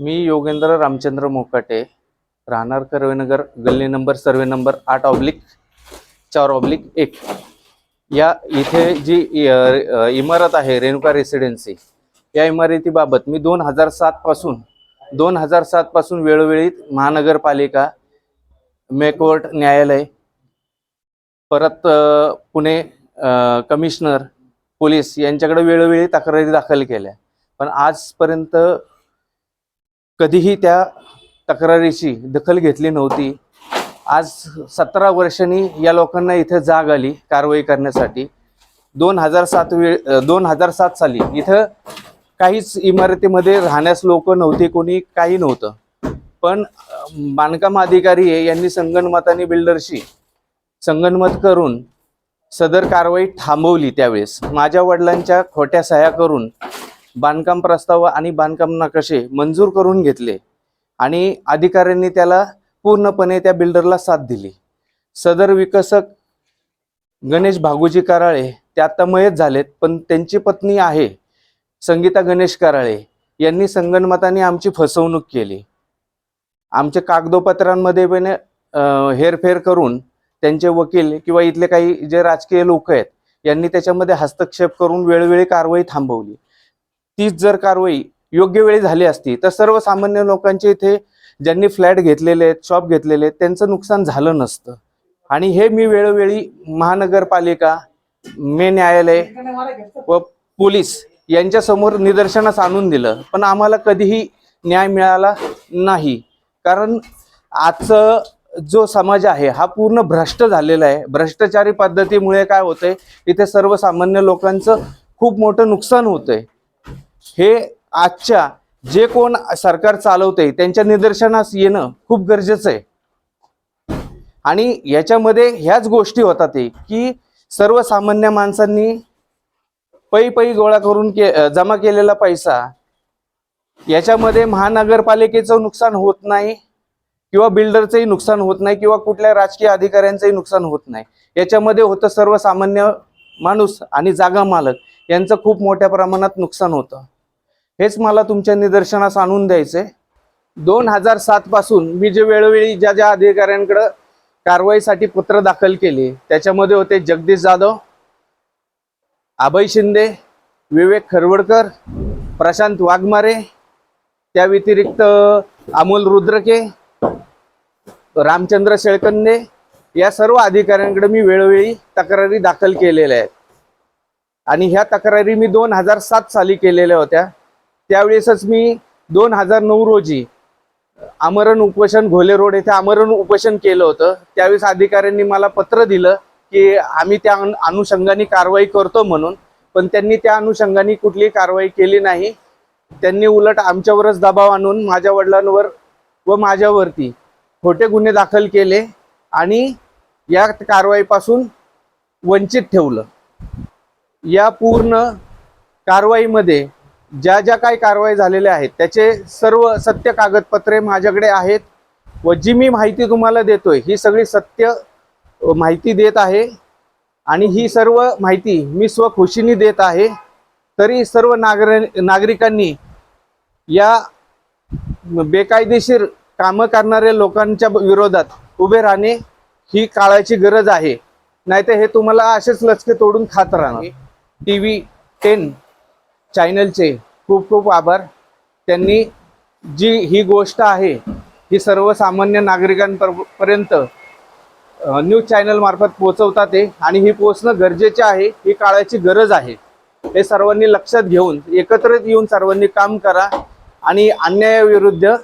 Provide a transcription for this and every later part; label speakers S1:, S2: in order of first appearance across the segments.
S1: मी योगेंद्र रामचंद्र मोकाटे राहणार कर्वेनगर गल्ली number survey number आठ ऑब्लिक चार ऑब्लिक एक. या इथे जी इमारत आहे रेणुका रेसिडेन्सी या इमारतीबाबत मी दोन हजार सातपासून दोन हजार सातपासून वेळोवेळी महानगरपालिका मेकोर्ट न्यायालय परत पुणे कमिशनर पोलीस यांच्याकडे वेळोवेळी तक्रारी दाखल केल्या. पण आजपर्यंत कधीही त्या तक्रारीची दखल घेतली नव्हती. आज सतरा वर्षांनी या लोकांना इथं जाग आली कारवाई करण्यासाठी. दोन हजार सात वेळ दोन हजार सात साली इथं काहीच इमारतीमध्ये राहण्यास लोक नव्हते कोणी काही नव्हतं. पण बांधकाम अधिकारी आहे, यांनी संगणमताने बिल्डरशी संगणमत करून सदर कारवाई थांबवली त्यावेळेस. माझ्या वडिलांच्या खोट्या सह्या करून बांधकाम प्रस्ताव आणि बांधकाम नकाशे मंजूर करून घेतले. आणि अधिकाऱ्यांनी त्याला पूर्णपणे त्या बिल्डरला साथ दिली. सदर विकसक गणेश भागोजी कराळे ते आता मयत झालेत पण त्यांची पत्नी आहे संगीता गणेश कराळे. यांनी संगणमताने आमची फसवणूक केली. आमच्या कागदोपत्रांमध्ये पण हेरफेर करून त्यांचे वकील किंवा इथले काही जे राजकीय लोक आहेत यांनी त्याच्यामध्ये हस्तक्षेप करून वेळोवेळी कारवाई थांबवली. तीच जर कारवाई योग्य वेळी झाली असती तर सर्वसामान्य लोकांचे इथे ज्यांनी फ्लॅट घेतलेले आहेत शॉप घेतलेले आहेत त्यांचं नुकसान झालं नसतं. आणि हे मी वेळोवेळी महानगरपालिका मे न्यायालय व पोलीस यांच्यासमोर निदर्शनास आणून दिलं. पण आम्हाला कधीही न्याय मिळाला नाही. कारण आजचं जो समाज आहे हा पूर्ण भ्रष्ट झालेला आहे. भ्रष्टाचारी पद्धतीमुळे काय होतंय इथे सर्वसामान्य लोकांचं खूप मोठं नुकसान होतंय. हे आजच्या जे कोण सरकार चालवते त्यांच्या निदर्शनास येणं खूप गरजेचं आहे आणि याच्यामध्ये ह्याच गोष्टी होतात ते की सर्वसामान्य माणसांनी पै पै गोळा करून के जमा केलेला पैसा याच्यामध्ये महानगरपालिकेचं नुकसान होत नाही किंवा बिल्डरचंही नुकसान होत नाही किंवा कुठल्या राजकीय अधिकाऱ्यांचंही नुकसान होत नाही. याच्यामध्ये होतं सर्वसामान्य माणूस आणि जागा मालक यांचं खूप मोठ्या प्रमाणात नुकसान होतं. हेच मला तुमच्या निदर्शनास आणून द्यायचंय. दोन हजार सात पासून मी जे वेळोवेळी ज्या ज्या अधिकाऱ्यांकडं कारवाईसाठी पत्र दाखल केले त्याच्यामध्ये होते जगदीश जाधव अभय शिंदे विवेक खरवडकर प्रशांत वाघमारे त्या व्यतिरिक्त अमोल रुद्रके रामचंद्र शेळकंदे या सर्व अधिकाऱ्यांकडे मी वेळोवेळी तक्रारी दाखल केलेल्या आहेत. आणि ह्या तक्रारी मी दोन हजार सात साली केलेल्या होत्या. त्यावेळेसच मी दोन हजार नऊ रोजी आमरण उपोषण घोले रोड येथे आमरण उपोषण केलं होतं. त्यावेळेस अधिकाऱ्यांनी मला पत्र दिलं की आम्ही त्या अनुषंगाने कारवाई करतो म्हणून पण त्यांनी त्या अनुषंगाने कुठलीही कारवाई केली नाही. त्यांनी उलट आमच्यावरच दबाव आणून माझ्या वडिलांवर व माझ्यावरती खोटे गुन्हे दाखल केले आणि या कारवाईपासून वंचित ठेवलं. या पूर्ण कारवाईमध्ये ज्या ज्या काही कारवाई झालेल्या आहेत त्याचे सर्व सत्य कागदपत्रे माझ्याकडे आहेत व जी मी माहिती तुम्हाला देतोय ही सगळी सत्य माहिती देत आहे आणि ही सर्व माहिती मी स्वखुशीने देत आहे. तरी सर्व नागर नागरिकांनी या बेकायदेशीर कामं करणाऱ्या लोकांच्या विरोधात उभे राहणे ही काळाची गरज आहे. नाहीतर हे तुम्हाला असेच लचके तोडून खात राहणार. टी व्ही टेन चॅनलचे खूप खूप आभार. त्यांनी जी ही गोष्ट आहे ही सर्वसामान्य नागरिकांपर्यंत न्यूज चॅनलमार्फत पोचवतात पोहोचवतात ते आणि ही पोचणं गरजेचे आहे ही काळाची गरज आहे. हे सर्वांनी लक्षात घेऊन एकत्रित येऊन सर्वांनी काम करा आणि अन्यायाविरुद्ध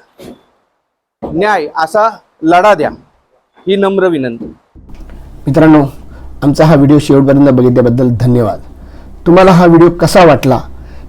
S1: न्याय असा लढा द्या. ही नम्र विनंती.
S2: मित्रांनो आमचा हा व्हिडिओ शेवटपर्यंत बघितल्याबद्दल धन्यवाद. तुम्हाला हा व्हिडिओ कसा वाटला?